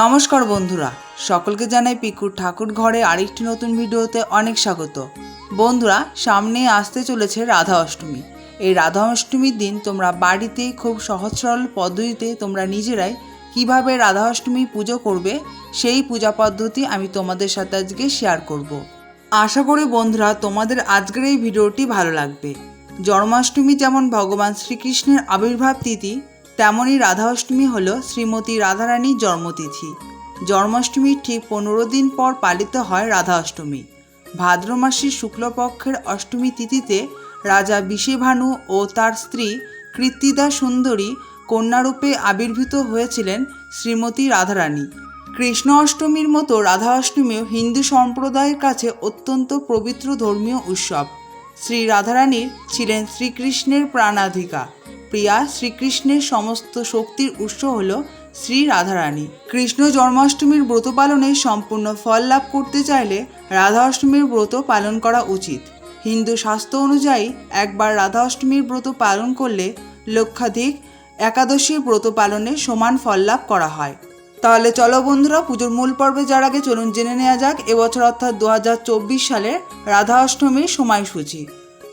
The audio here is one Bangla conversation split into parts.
নমস্কার বন্ধুরা, সকলকে জানাই পিকুর ঠাকুর ঘরে আরেকটি নতুন ভিডিওতে অনেক স্বাগত। বন্ধুরা, সামনে আসতে চলেছে রাধা অষ্টমী। এই রাধা অষ্টমীর দিন তোমরা বাড়িতে খুব সহজ সরল পদ্ধতিতে তোমরা নিজেরাই কীভাবে রাধা অষ্টমী পুজো করবে, সেই পূজা পদ্ধতি আমি তোমাদের সাথে আজকে শেয়ার করব। আশা করি বন্ধুরা, তোমাদের আজকের এই ভিডিওটি ভালো লাগবে। জন্মাষ্টমী যেমন ভগবান শ্রীকৃষ্ণের আবির্ভাব তিথি তেমনই রাধা অষ্টমী হল শ্রীমতী রাধারানীর জন্মতিথি। জন্মাষ্টমীর ঠিক পনেরো দিন পর পালিত হয় রাধা অষ্টমী ভাদ্র মাসের শুক্লপক্ষের অষ্টমী তিথিতে রাজা বিষেভানু ও তার স্ত্রী কৃত্তিদা সুন্দরী কন্যারূপে আবির্ভূত হয়েছিলেন শ্রীমতী রাধারানী। কৃষ্ণ অষ্টমীর মতো রাধা অষ্টমীও হিন্দু সম্প্রদায়ের কাছে অত্যন্ত পবিত্র ধর্মীয় উৎসব। শ্রী রাধারানীর ছিলেন শ্রীকৃষ্ণের প্রাণাধিকা। প্রিয়া শ্রীকৃষ্ণের সমস্ত শক্তির উৎস হল শ্রী রাধারানী। কৃষ্ণ জন্মাষ্টমীর ব্রত পালনে সম্পূর্ণ ফল লাভ করতে চাইলে রাধা অষ্টমীর ব্রত পালন করা উচিত। হিন্দু শাস্ত্র অনুযায়ী একবার রাধা অষ্টমীর ব্রত পালন করলে লক্ষাধিক একাদশীর ব্রত পালনে সমান ফল লাভ করা হয়। তাহলে চলো বন্ধুরা, পুজোর মূল পর্বে যার আগে চলুন জেনে নেওয়া যাক, এবছর অর্থাৎ দু হাজার চব্বিশ সালের রাধা অষ্টমীর সময়সূচি।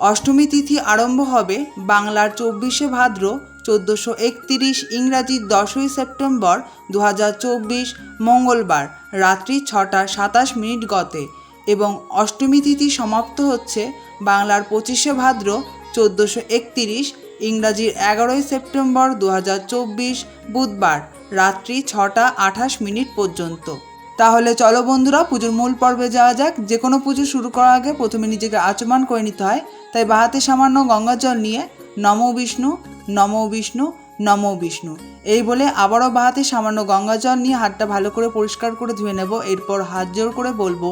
অষ্টমী তিথি আরম্ভ হবে বাংলার চব্বিশে ভাদ্র চোদ্দোশো একতিরিশ ইংরাজির দশই সেপ্টেম্বর দু হাজার চব্বিশ মঙ্গলবার রাত্রি ছটা সাতাশ মিনিট গতে এবং অষ্টমী তিথি সমাপ্ত হচ্ছে বাংলার পঁচিশে ভাদ্র চোদ্দোশো একতিরিশ ইংরাজির এগারোই সেপ্টেম্বর দু হাজার চব্বিশ বুধবার রাত্রি ছটা আঠাশ মিনিট পর্যন্ত। তাহলে চলো বন্ধুরা, পুজোর মূল পর্বে যাওয়া যাক। যে কোনো পুজো শুরু করার আগে প্রথমে নিজেকে আচমান করে নিতে হয়। তাই বাহাতে সামান্য গঙ্গা জল নিয়ে নমো বিষ্ণু নমো বিষ্ণু নমো বিষ্ণু। এই বলে আবারও বাহাতে সামান্য গঙ্গা জল নিয়ে হাতটা ভালো করে পরিষ্কার করে ধুয়ে নেব। এরপর হাত জোর করে বলব,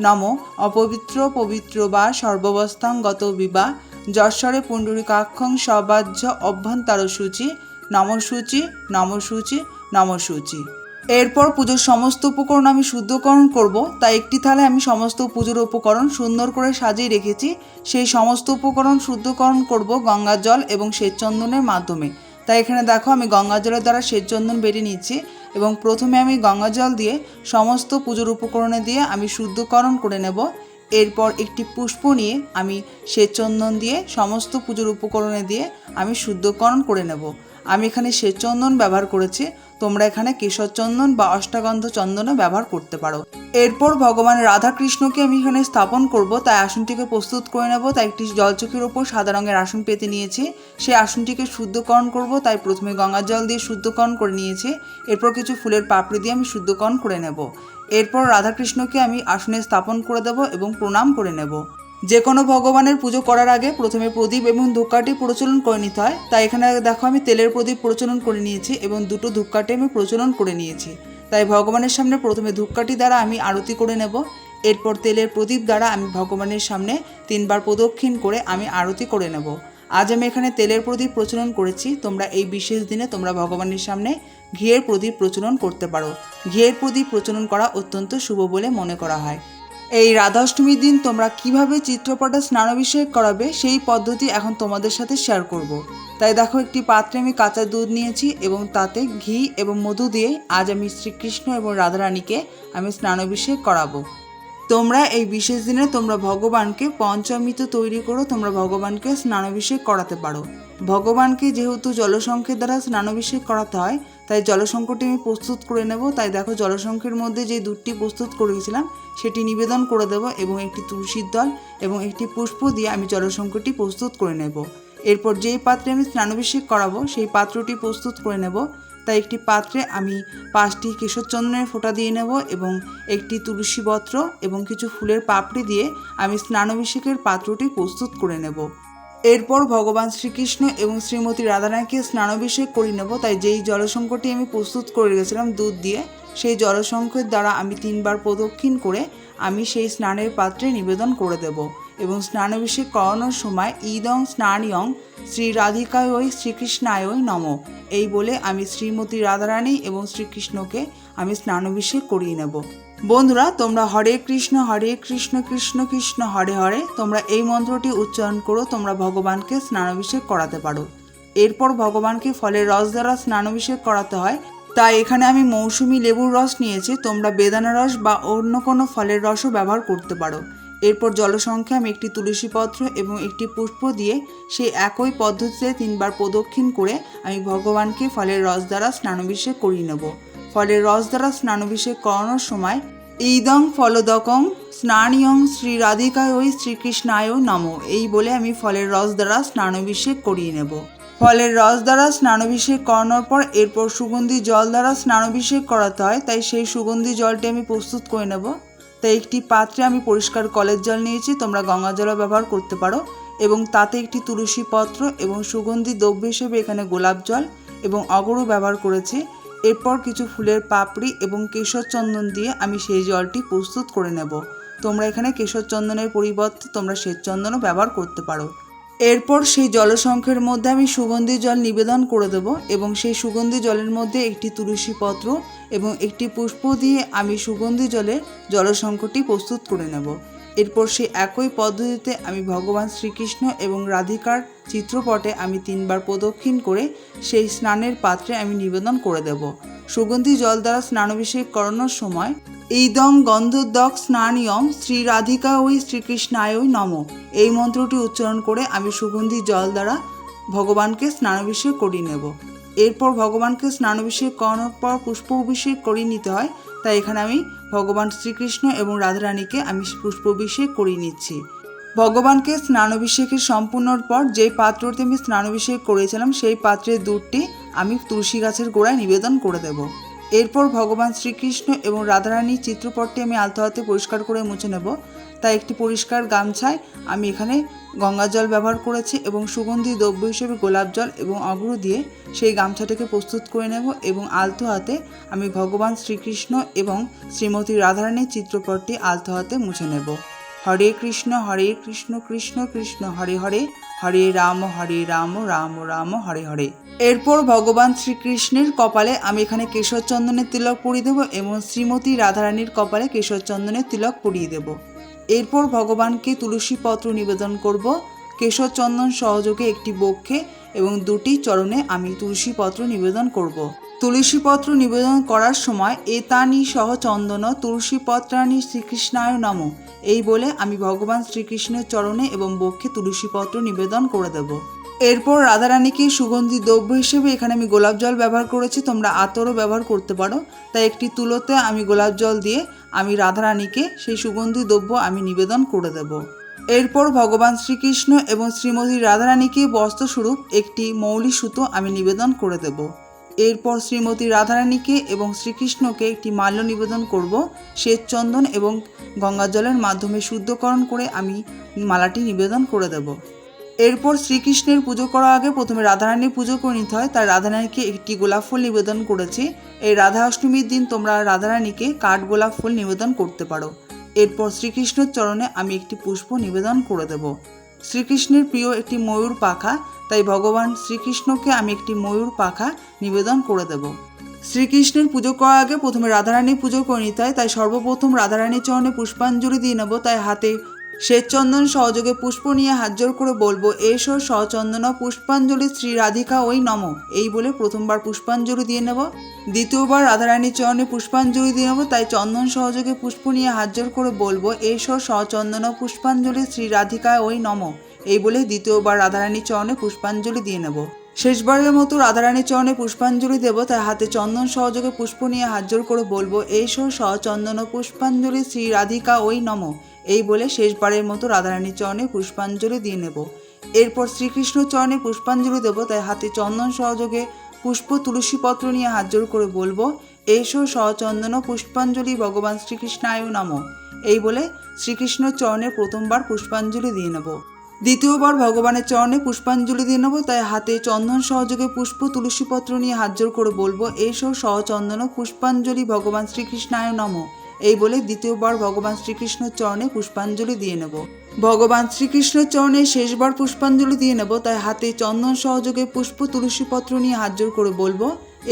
নম, অপবিত্র, পবিত্র বা সর্ববস্থাঙ্গত বিবা, যশ্বরে পুণ্ডরিকাক্ষং সবাজ্য অভ্যন্তর সূচি নমসূচি নমসূচি নমসূচি। এরপর পুজোর সমস্ত উপকরণ আমি শুদ্ধকরণ করব, তাই একটি থালায় আমি সমস্ত পুজোর উপকরণ সুন্দর করে সাজিয়ে রেখেছি। সেই সমস্ত উপকরণ শুদ্ধকরণ করব গঙ্গা জল এবং শ্বেত চন্দনের মাধ্যমে। তাই এখানে দেখো, আমি গঙ্গা জলের দ্বারা শ্বেত চন্দন বেটে নিচ্ছি এবং প্রথমে আমি গঙ্গা জল দিয়ে সমস্ত পুজোর উপকরণে দিয়ে আমি শুদ্ধকরণ করে নেব। এরপর একটি পুষ্প নিয়ে আমি শ্বেত চন্দন দিয়ে সমস্ত পুজোর উপকরণে দিয়ে আমি শুদ্ধকরণ করে নেব। আমি এখানে শ্বেত চন্দন ব্যবহার করেছি। তোমরা এখানে কেশর চন্দন বা অষ্টাগন্ধ চন্দনও ব্যবহার করতে পারো। এরপর ভগবান রাধা কৃষ্ণকে আমি এখানে স্থাপন করব। তাই আসনটিকে প্রস্তুত করে নেব। তাই একটি জলচকির ওপর সাদা রঙের আসন পেতে নিয়েছি। সেই আসনটিকে শুদ্ধকরণ করব। তাই প্রথমে গঙ্গার জল দিয়ে শুদ্ধকরণ করে নিয়েছি। এরপর কিছু ফুলের পাপড়ি দিয়ে আমি শুদ্ধকরণ করে নেব। এরপর রাধাকৃষ্ণকে আমি আসনে স্থাপন করে দেব এবং প্রণাম করে নেব। যে কোনো ভগবানের পুজো করার আগে প্রথমে প্রদীপ এবং ধূপকাঠি প্রচলন করে নিতে হয়। তাই এখানে দেখো আমি তেলের প্রদীপ প্রচলন করে নিয়েছি এবং দুটো ধূপকাঠি আমি প্রচলন করে নিয়েছি। তাই ভগবানের সামনে প্রথমে ধূপকাঠি দ্বারা আমি আরতি করে নেব। এরপর তেলের প্রদীপ দ্বারা আমি ভগবানের সামনে তিনবার প্রদক্ষিণ করে আমি আরতি করে নেব। আজ আমি এখানে তেলের প্রদীপ প্রচলন করেছি। তোমরা এই বিশেষ দিনে তোমরা ভগবানের সামনে ঘিয়ের প্রদীপ প্রচলন করতে পারো। ঘিয়ের প্রদীপ প্রচলন করা অত্যন্ত শুভ বলে মনে করা হয়। এই রাধাষ্টমীর দিন তোমরা কীভাবে চিত্রপটে স্নানাভিষেক করাবে, সেই পদ্ধতি এখন তোমাদের সাথে শেয়ার করব। তাই দেখো, একটি পাত্রে আমি কাঁচা দুধ নিয়েছি এবং তাতে ঘি এবং মধু দিয়ে আজ আমি শ্রীকৃষ্ণ এবং রাধারানীকে আমি স্নানাভিষেক করাবো তোমরা এই বিশেষ দিনে তোমরা ভগবানকে পঞ্চমৃত তৈরি করো, তোমরা ভগবানকে স্নানাভিষেক করাতে পারো। ভগবানকে যেহেতু জলসংখ্যের দ্বারা স্নানাভিষেক করাতে হয়, তাই জলসংখ্যটি আমি প্রস্তুত করে নেব। তাই দেখো জলসংখ্যের মধ্যে যে দুধটি প্রস্তুত করেছিলাম, সেটি নিবেদন করে দেব এবং একটি তুলসীর দল এবং একটি পুষ্প দিয়ে আমি জলসংখ্যটি প্রস্তুত করে নেব। এরপর যেই পাত্রে আমি স্নানাভিষেক করাবো, সেই পাত্রটি প্রস্তুত করে নেব। তাই একটি পাত্রে আমি পাঁচটি কেশর চন্দনের ফোঁটা দিয়ে নেব এবং একটি তুলসী পত্র এবং কিছু ফুলের পাপড়ি দিয়ে আমি স্নানাভিষেকের পাত্রটি প্রস্তুত করে নেব। এরপর ভগবান শ্রীকৃষ্ণ এবং শ্রীমতী রাধারানীকে স্নানাভিষেক করে নেব, তাই যেই জলসংকটটি আমি প্রস্তুত করে রেখেছিলাম দুধ দিয়ে, সেই জলসংখ্যের দ্বারা আমি তিনবার প্রদক্ষিণ করে আমি সেই স্নানের পাত্রে নিবেদন করে দেব। এবং স্নানাভিষেক করানোর সময় ইদং স্নানিয়ং শ্রী রাধিকায় শ্রীকৃষ্ণায় নম। এই বলে আমি শ্রীমতী রাধারানী এবং শ্রীকৃষ্ণকে আমি স্নানাভিষেক করিয়ে নেব। বন্ধুরা, তোমরা হরে কৃষ্ণ হরে কৃষ্ণ কৃষ্ণ কৃষ্ণ, হরে হরে, তোমরা এই মন্ত্রটি উচ্চারণ করো, তোমরা ভগবানকে স্নানাভিষেক করাতে পারো। এরপর ভগবানকে ফলের রস দ্বারা স্নানাভিষেক করাতে হয়। তাই এখানে আমি মৌসুমি লেবুর রস নিয়েছি, তোমরা বেদানা রস বা অন্য কোনো ফলের রসও ব্যবহার করতে পারো। এরপর জলসংখ্যে আমি একটি তুলসী পত্র এবং একটি পুষ্প দিয়ে সেই একই পদ্ধতিতে তিনবার প্রদক্ষিণ করে আমি ভগবানকে ফলের রস দ্বারা স্নানাভিষেক করিয়ে নেব। ফলের রস দ্বারা স্নানাভিষেক করানোর সময় ইদং ফলদকং স্নানিয়ং শ্রী রাধিকায় ওই শ্রীকৃষ্ণায় নম, এই বলে আমি ফলের রস দ্বারা স্নানাভিষেক করিয়ে নেব। ফলের রস দ্বারা স্নানাভিষেক করানোর পর এরপর সুগন্ধি জল দ্বারা স্নানাভিষেক করাতে হয়, তাই সেই সুগন্ধি জলটি আমি প্রস্তুত করে নেব। তাই একটি পাত্রে আমি পরিষ্কার কলের জল নিয়েছি, তোমরা গঙ্গা জলও ব্যবহার করতে পারো। এবং তাতে একটি তুলসী পত্র এবং সুগন্ধি দ্রব্য হিসেবে এখানে গোলাপ জল এবং অগরও ব্যবহার করেছি। এরপর কিছু ফুলের পাপড়ি এবং কেশর চন্দন দিয়ে আমি সেই জলটি প্রস্তুত করে নেব। তোমরা এখানে কেশর চন্দনের পরিবর্তে তোমরা শ্বেত চন্দনও ব্যবহার করতে পারো। এরপর সেই জলসংখ্যের মধ্যে আমি সুগন্ধি জল নিবেদন করে দেব এবং সেই সুগন্ধি জলের মধ্যে একটি তুলসী পত্র এবং একটি পুষ্প দিয়ে আমি সুগন্ধি জলের জলসংখ্যটি প্রস্তুত করে নেব। এরপর সেই একই পদ্ধতিতে আমি ভগবান শ্রীকৃষ্ণ এবং রাধিকার চিত্রপটে আমি তিনবার প্রদক্ষিণ করে সেই স্নানের পাত্রে আমি নিবেদন করে দেব। সুগন্ধি জল দ্বারা স্নানাভিষেক করানোর সময় ইদং গন্ধোদ্দক স্নানিয়ম শ্রী রাধিকা ওই শ্রীকৃষ্ণায় নম। এই মন্ত্রটি উচ্চারণ করে আমি সুগন্ধি জল দ্বারা ভগবানকে স্নানাভিষেক করিয়ে নেব। এরপর ভগবানকে স্নানাভিষেক করানোর পর পুষ্প অভিষেক করিয়ে নিতে হয়, তাই এখানে আমি ভগবান শ্রীকৃষ্ণ এবং রাধারানীকে আমি পুষ্প অভিষেক করিয়ে নিচ্ছি। ভগবানকে স্নানাভিষেকের সম্পূর্ণর পর যে পাত্রতে আমি স্নানাভিষেক করেছিলাম, সেই পাত্রের দুধটি আমি তুলসী গাছের গোড়ায় নিবেদন করে দেব। এরপর ভগবান শ্রীকৃষ্ণ এবং রাধারানীর চিত্রপটটি আমি আলতো হাতে পরিষ্কার করে মুছে নেব। তাই একটি পরিষ্কার গামছায় আমি এখানে গঙ্গা জল ব্যবহার করেছি এবং সুগন্ধি দ্রব্য হিসেবে গোলাপ জল এবং অগ্র দিয়ে সেই গামছাটাকে প্রস্তুত করে নেব এবং আলতো হাতে আমি ভগবান শ্রীকৃষ্ণ এবং শ্রীমতী রাধারানীর চিত্রপটটি আলতো হাতে মুছে নেব। হরে কৃষ্ণ হরে কৃষ্ণ কৃষ্ণ কৃষ্ণ, হরে হরে। হরে রাম হরে রাম রাম রাম, হরে হরে। এরপর ভগবান শ্রীকৃষ্ণের কপালে আমি এখানে কেশর চন্দনের তিলক পরিয়ে দেবো এবং শ্রীমতী রাধারানীর কপালে কেশর চন্দনের তিলক পরিয়ে দেব। এরপর ভগবানকে তুলসী পত্র নিবেদন করব। কেশর চন্দন সহযোগে একটি বক্ষে এবং দুটি চরণে আমি তুলসী পত্র নিবেদন করব। তুলসী পত্র নিবেদন করার সময় এতানি সহ চন্দন তুলসী পত্রানি শ্রীকৃষ্ণায় নম। এই বলে আমি ভগবান শ্রীকৃষ্ণের চরণে এবং বক্ষে তুলসীপত্র নিবেদন করে দেব। এরপর রাধারানীকে সুগন্ধি দ্রব্য হিসেবে এখানে আমি গোলাপ জল ব্যবহার করেছি, তোমরা আতরও ব্যবহার করতে পারো। তাই একটি তুলোতে আমি গোলাপ জল দিয়ে আমি রাধারানীকে সেই সুগন্ধি দ্রব্য আমি নিবেদন করে দেব। এরপর ভগবান শ্রীকৃষ্ণ এবং শ্রীমতী রাধারানীকে বস্ত্রস্বরূপ একটি মৌলি সুতো আমি নিবেদন করে দেব। এরপর শ্রীমতী রাধারানীকে এবং শ্রীকৃষ্ণকে একটি মাল্য নিবেদন করব, শ্বেত চন্দন এবং গঙ্গা জলের মাধ্যমে শুদ্ধকরণ করে আমি মালাটি নিবেদন করে দেব। এরপর শ্রীকৃষ্ণের পুজো করার আগে প্রথমে রাধারানীর পুজো করে নিতে হয়। তাই রাধারানীকে একটি গোলাপ ফুল নিবেদন করেছি। এই রাধা অষ্টমীর দিন তোমরা রাধারানীকে কাঠ গোলাপ ফুল নিবেদন করতে পারো। এরপর শ্রীকৃষ্ণের চরণে আমি একটি পুষ্প নিবেদন করে দেব। শ্রীকৃষ্ণের প্রিয় একটি ময়ূর পাখা, তাই ভগবান শ্রীকৃষ্ণকে আমি একটি ময়ূর পাখা নিবেদন করে দেব। শ্রীকৃষ্ণের পুজো করার আগে প্রথমে রাধারানীর পুজো করে নিতে হয়, তাই সর্বপ্রথম রাধারানীর চরণে পুষ্পাঞ্জলি দিয়ে নেব, তাই হাতে শ্বেতচন্দন সহযোগে পুষ্প নিয়ে হাত জোর করে বলব, এসো সচন্দন পুষ্পাঞ্জলি শ্রী রাধিকা ওই নম। এই বলে প্রথমবার পুষ্পাঞ্জলি দিয়ে নেব। দ্বিতীয়বার রাধারানীর চরণে পুষ্পাঞ্জলি দিয়ে নেব। তাই চন্দন সহযোগে পুষ্প নিয়ে হাত জোর করে বলব, এসো সচন্দন পুষ্পাঞ্জলি শ্রী রাধিকা ওই নম। এই বলে দ্বিতীয়বার রাধারানীর চরণে পুষ্পাঞ্জলি দিয়ে নেব। শেষবারের মতো রাধারানীর চরণে পুষ্পাঞ্জলি দেব, তাই হাতে চন্দন সহযোগে পুষ্প নিয়ে হাত জোর করে বলব এইসো সচন্দন পুষ্পাঞ্জলি শ্রী রাধিকা ওই নম। এই বলে শেষবারের মতো রাধারানীর চরণে পুষ্পাঞ্জলি দিয়ে নেব। এরপর শ্রীকৃষ্ণ চরণে পুষ্পাঞ্জলি দেব, তাই হাতে চন্দন সহযোগে পুষ্প তুলসী পত্র নিয়ে হাত জোর করে বলব এইসো সচন্দন পুষ্পাঞ্জলি, ভগবান শ্রীকৃষ্ণায় নাম। এই বলে শ্রীকৃষ্ণ চরণে প্রথমবার পুষ্পাঞ্জলি দিয়ে নেব। দ্বিতীয়বার ভগবানের চরণে পুষ্পাঞ্জলি দিয়ে নেব, তাই হাতে চন্দন সহযোগে পুষ্প তুলসী পত্র নিয়ে হাত জোর করে বলব, এসো সচন্দন পুষ্পাঞ্জলি, ভগবান শ্রীকৃষ্ণায় নম। এই বলে দ্বিতীয়বার ভগবান কৃষ্ণের চরণে পুষ্পাঞ্জলি দিয়ে নেব। ভগবান শ্রীকৃষ্ণের চরণে শেষবার পুষ্পাঞ্জলি দিয়ে নেব, তাই হাতে চন্দন সহযোগে পুষ্প তুলসী পত্র নিয়ে হাত জোর করে বলব,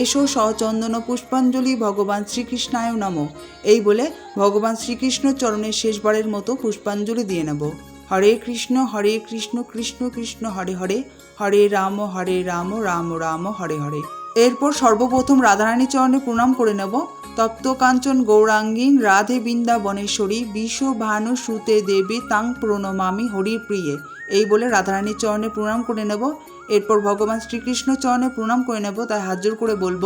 এসো সচন্দন পুষ্পাঞ্জলি ভগবান শ্রীকৃষ্ণায় নম। এই বলে ভগবান শ্রীকৃষ্ণ চরণে শেষবারের মতো পুষ্পাঞ্জলি দিয়ে নেব। হরে কৃষ্ণ হরে কৃষ্ণ কৃষ্ণ কৃষ্ণ, হরে হরে। হরে রাম হরে রাম রাম রাম, হরে হরে। এরপর সর্বপ্রথম রাধারানী চরণে প্রণাম করে নেব। তপ্ত কাঞ্চন গৌরাঙ্গীন, রাধে বৃন্দাবনেশ্বরী বিশ্ব ভানু সুতে দেবী, তাং প্রণমামি হরি প্রিয়ে। এই বলে রাধারানীর চরণে প্রণাম করে নেব। এরপর ভগবান শ্রীকৃষ্ণ চরণে প্রণাম করে নেব। তাই হাত জোর করে বলব,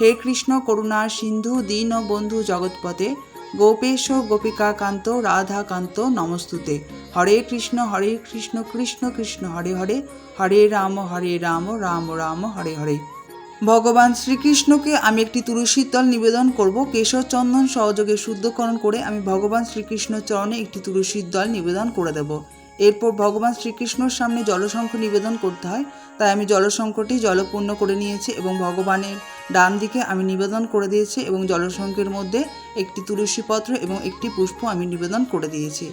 হে কৃষ্ণ করুণা সিন্ধু, দীন বন্ধু জগৎপথে, গোপেশ গোপিকা কান্ত রাধা কান্ত নমস্তুতে। হরে কৃষ্ণ হরে কৃষ্ণ কৃষ্ণ কৃষ্ণ, হরে হরে হরে রাম হরে রাম রাম রাম, হরে হরে। ভগবান শ্রীকৃষ্ণকে আমি একটি তুলসীর তল নিবেদন করব। কেশর চন্দন সহযোগে শুদ্ধকরণ করে আমি ভগবান শ্রীকৃষ্ণ চরণে একটি তুলসীর দল নিবেদন করে দেব। এরপর ভগবান শ্রীকৃষ্ণর সামনে জলশঙ্খ নিবেদন করতে হয়। তাই আমি জলশঙ্খটি জলপূর্ণ করে নিয়েছি এবং ভগবানের ডান দিকে আমি নিবেদন করে দিয়েছি এবং জলশঙ্খের মধ্যে একটি তুলসী পত্র এবং একটি পুষ্প আমি নিবেদন করে দিয়েছি।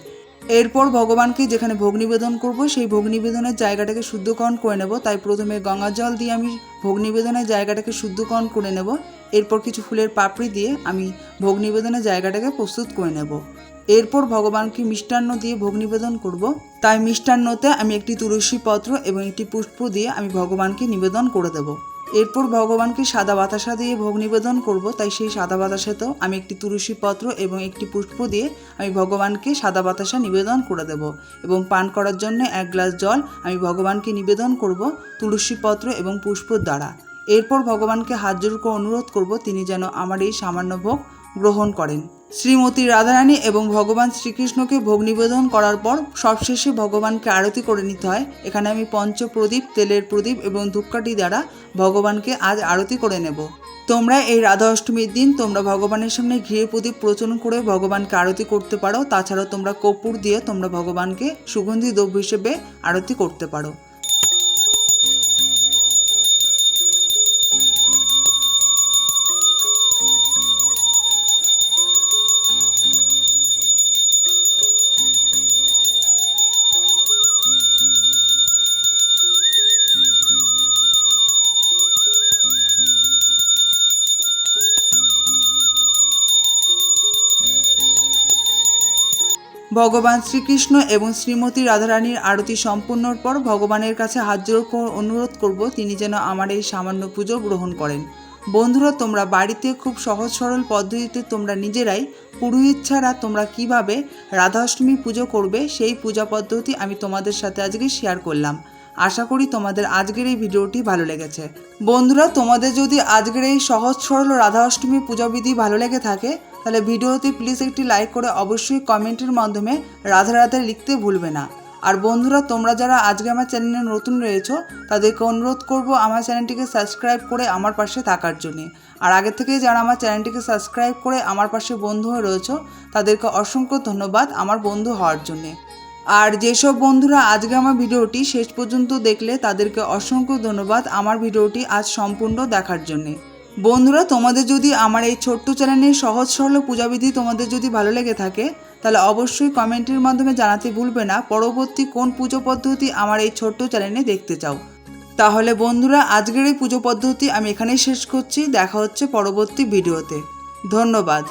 এরপর ভগবানকে যেখানে ভোগ নিবেদন করব, সেই ভোগ নিবেদনের জায়গাটাকে শুদ্ধকরণ করে নেব। তাই প্রথমে গঙ্গা জল দিয়ে আমি ভোগ নিবেদনের জায়গাটাকে শুদ্ধকরণ করে নেব। এরপর কিছু ফুলের পাপড়ি দিয়ে আমি ভোগ নিবেদনের জায়গাটাকে প্রস্তুত করে নেব। এরপর ভগবানকে মিষ্টান্ন দিয়ে ভোগ নিবেদন করব। তাই মিষ্টান্নতে আমি একটি তুলসী পত্র এবং একটি পুষ্প দিয়ে আমি ভগবানকে নিবেদন করে দেব। এরপর ভগবানকে সাদা বাতাসা দিয়ে ভোগ নিবেদন করব, তাই সেই সাদা বাতাসাতেও আমি একটি তুলসী পত্র এবং একটি পুষ্প দিয়ে আমি ভগবানকে সাদা বাতাসা নিবেদন করে দেব এবং পান করার জন্য এক গ্লাস জল আমি ভগবানকে নিবেদন করব তুলসী পত্র এবং পুষ্পর দ্বারা। এরপর ভগবানকে হাত জোর করে অনুরোধ করব, তিনি যেন আমার এই সামান্য ভোগ গ্রহণ করেন। শ্রীমতী রাধারানী এবং ভগবান শ্রীকৃষ্ণকে ভোগ নিবেদন করার পর সবশেষে ভগবানকে আরতি করে নিতে হয়। এখানে আমি পঞ্চ প্রদীপ তেলের প্রদীপ এবং ধূপকাঠি দ্বারা ভগবানকে আজ আরতি করে নেব। তোমরা এই রাধা অষ্টমীর দিন তোমরা ভগবানের সামনে ঘিরে প্রদীপ প্রচলন করে ভগবানকে আরতি করতে পারো। তাছাড়াও তোমরা কর্পূর দিয়ে তোমরা ভগবানকে সুগন্ধি দ্রব্য হিসেবে আরতি করতে পারো। ভগবান শ্রীকৃষ্ণ এবং শ্রীমতী রাধারানীর আরতি সম্পূর্ণর পর ভগবানের কাছে হাত জোর অনুরোধ করব, তিনি যেন আমার এই সামান্য পুজো গ্রহণ করেন। বন্ধুরা, তোমরা বাড়িতে খুব সহজ সরল পদ্ধতিতে তোমরা নিজেরাই পুরোহিত ছাড়া তোমরা কীভাবে রাধাষ্টমী পুজো করবে, সেই পূজা পদ্ধতি আমি তোমাদের সাথে আজকে শেয়ার করলাম। আশা করি তোমাদের আজকের এই ভিডিওটি ভালো লেগেছে। বন্ধুরা, তোমাদের যদি আজকের এই সহজ সরল রাধা অষ্টমী পূজাবিধি ভালো লেগে থাকে তাহলে ভিডিওতে প্লিজ একটি লাইক করে অবশ্যই কমেন্টের মাধ্যমে রাধা রাধা লিখতে ভুলবে না। আর বন্ধুরা, তোমরা যারা আজকে আমার চ্যানেলে নতুন রয়েছো, তাদেরকে অনুরোধ করব আমার চ্যানেলটিকে সাবস্ক্রাইব করে আমার পাশে থাকার জন্যে। আর আগে থেকেই যারা আমার চ্যানেলটিকে সাবস্ক্রাইব করে আমার পাশে বন্ধু হয়ে রয়েছো, তাদেরকে অসংখ্য ধন্যবাদ আমার বন্ধু হওয়ার জন্যে। আর যেসব বন্ধুরা আজকে আমার ভিডিওটি শেষ পর্যন্ত দেখলে, তাদেরকে অসংখ্য ধন্যবাদ আমার ভিডিওটি আজ সম্পূর্ণ দেখার জন্যে। বন্ধুরা, তোমাদের যদি আমার এই ছোট্ট চ্যানেলের সহজ সরল পূজাবিধি তোমাদের যদি ভালো লেগে থাকে, তাহলে অবশ্যই কমেন্টের মাধ্যমে জানাতে ভুলবে না। পরবর্তী কোন পুজো পদ্ধতি আমার এই ছোট্ট চ্যানেলে দেখতে চাও? তাহলে বন্ধুরা, আজকের এই পুজো পদ্ধতি আমি এখানেই শেষ করছি। দেখা হচ্ছে পরবর্তী ভিডিওতে। ধন্যবাদ।